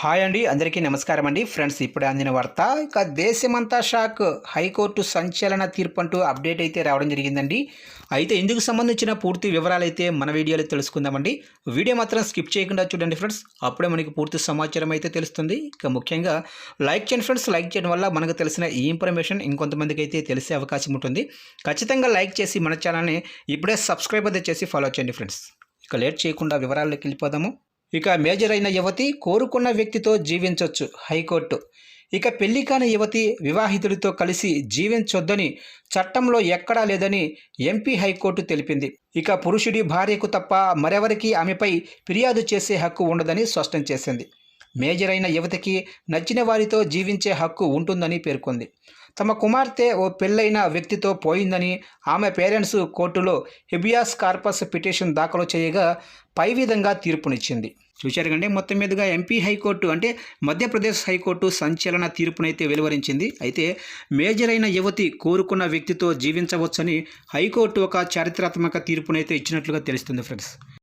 Hi అండి అందరికీ నమస్కారం అండి. ఫ్రెండ్స్ ఇప్పుడే అందిన వార్త ఇక దేశమంతా షాక్. హైకోర్టు సంచలన తీర్పు అంటూ అప్డేట్ అయితే రావడం జరిగిందండి. అయితే ఇందుకు సంబంధించిన పూర్తి వివరాలు అయితే మన వీడియోలో తెలుసుకుందామండి వీడియో మాత్రం స్కిప్ చేయకుండా చూడండి ఫ్రెండ్స్. అప్పుడే మనకి పూర్తి సమాచారం అయితే తెలుస్తుంది. ఇక ముఖ్యంగా లైక్ చేయండి ఫ్రెండ్స్. లైక్ చేయడం వల్ల మనకు తెలిసిన ఈ ఇన్ఫర్మేషన్ ఇంకొంతమందికి అయితే తెలిసే అవకాశం ఉంటుంది. ఖచ్చితంగా లైక్ చేసి మన ఛానల్ని ఇప్పుడే సబ్స్క్రైబ్ అయితే చేసి ఫాలో చేయండి ఫ్రెండ్స్. ఇక లేట్ చేయకుండా వివరాల్లోకి వెళ్ళిపోదాము. ఇక మేజర్ అయిన యువతి కోరుకున్న వ్యక్తితో జీవించవచ్చు హైకోర్టు. ఇక పెళ్ళి కాని యువతి వివాహితుడితో కలిసి జీవించొద్దని చట్టంలో ఎక్కడా లేదని ఎంపీ హైకోర్టు తెలిపింది. ఇక పురుషుడి భార్యకు తప్ప మరెవరికి ఆమెపై ఫిర్యాదు చేసే హక్కు ఉండదని స్పష్టం చేసింది. మేజర్ అయిన యువతికి నచ్చిన వారితో జీవించే హక్కు ఉంటుందని పేర్కొంది. తమ కుమార్తె ఓ పెళ్ళైన వ్యక్తితో పోయిందని ఆమె పేరెంట్స్ కోర్టులో హెబియాస్ కార్పస్ పిటిషన్ దాఖలు చేయగా పై విధంగా తీర్పునిచ్చింది. చూశారు కంటే మొత్తం మీదుగా ఎంపీ హైకోర్టు అంటే మధ్యప్రదేశ్ హైకోర్టు సంచలన తీర్పునైతే వెలువరించింది. అయితే మేజర్ అయిన యువతి కోరుకున్న వ్యక్తితో జీవించవచ్చని హైకోర్టు ఒక చారిత్రాత్మక తీర్పునైతే ఇచ్చినట్లుగా తెలుస్తుంది ఫ్రెండ్స్.